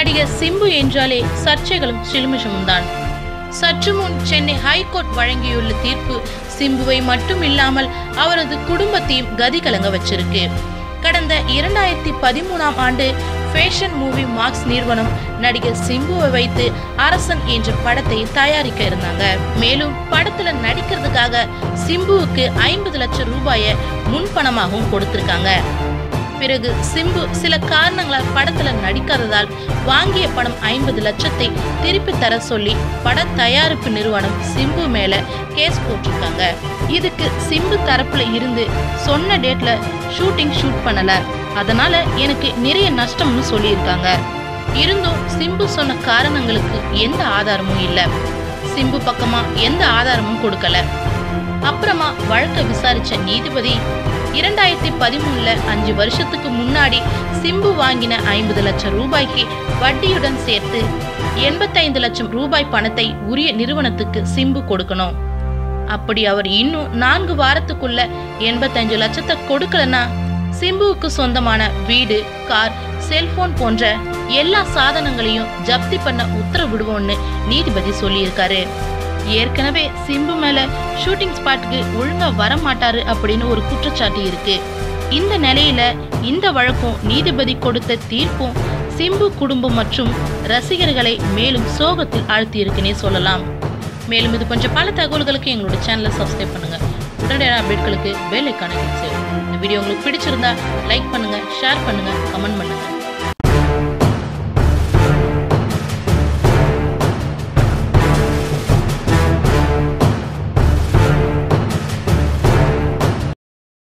நடிகர் சிம்பு என்றாலே சர்ச்சைகளும் சிலுமிஷமும் தான் சற்று முன் சென்னை ஹைகோர்ட் வழங்கியுள்ள தீர்ப்பு சிம்புவை மட்டும் இல்லாமல் அவரது குடும்பத்தையும் கதி கலங்க வச்சிருக்கு. கடந்த இரண்டாயிரத்தி பதிமூணாம் ஆண்டு ஃபேஷன் மூவி மார்க்ஸ் நிறுவனம் நடிகர் சிம்புவை வைத்து அரசன் என்ற படத்தை தயாரிக்க இருந்தாங்க. மேலும் படத்துல நடிக்கிறதுக்காக சிம்புவுக்கு ஐம்பது லட்சம் ரூபாயை முன்பணமாகவும் கொடுத்திருக்காங்க. பிறகு சிம்பு சில காரணங்களால் படத்துல நடிக்காததால் வாங்கிய பணம் ஐம்பது லட்சத்தை திருப்பி தர சொல்லி பட தயாரிப்பு நிறுவனம் சிம்பு மேல கேஸ் போட்டிருக்காங்க. இதுக்கு சிம்பு தரப்புல இருந்து சொன்ன டேட்ல ஷூட்டிங் ஷூட் பண்ணல. அதனால எனக்கு நிறைய நஷ்டம்னு சொல்லியிருக்காங்க. இருந்தும் சிம்பு சொன்ன காரணங்களுக்கு எந்த ஆதாரமும் இல்லை. சிம்பு பக்கமா எந்த ஆதாரமும் கொடுக்கல. அப்புறமா வழக்கை விசாரிச்ச நீதிபதி இரண்டாயிரத்தி பதிமூணுல அஞ்சு வருஷத்துக்கு முன்னாடி சிம்பு வாங்கின ஐம்பது லட்சம் ரூபாய்க்கு வட்டியுடன் சேர்த்து எண்பத்தைந்து லட்சம் ரூபாய் பணத்தை உரிய நிறுவனத்துக்கு சிம்பு கொடுக்கணும். அப்படி அவர் இன்னும் நான்கு வாரத்துக்குள்ள எண்பத்தஞ்சு லட்சத்தை கொடுக்கலனா சிம்புவுக்கு சொந்தமான வீடு கார் செல்போன் போன்ற எல்லா சாதனங்களையும் ஜப்தி பண்ண உத்தரவிடுவோம்னு நீதிபதி சொல்லியிருக்காரு. ஏற்கனவே சிம்பு மேல ஷூட்டிங் ஸ்பாட்டுக்கு ஒழுங்கா வர மாட்டாரு அப்படின்னு ஒரு குற்றச்சாட்டு இருக்கு. இந்த நிலையில இந்த வழக்கும் நீதிபதி கொடுத்த தீர்ப்பும் சிம்பு குடும்பம் மற்றும் ரசிகர்களை மேலும் சோகத்தில் ஆழ்த்தியிருக்குன்னே சொல்லலாம். மேலும் இது கொஞ்சம் பல தகவல்களுக்கு எங்களோட சேனலை சப்ஸ்கிரைப் பண்ணுங்க. உடனடியான அப்டேட்களுக்கு பெல் ஐக்கானை கிளிக் இந்த வீடியோ உங்களுக்கு பிடிச்சிருந்தா லைக் பண்ணுங்க ஷேர் பண்ணுங்க கமெண்ட் பண்ணுங்க.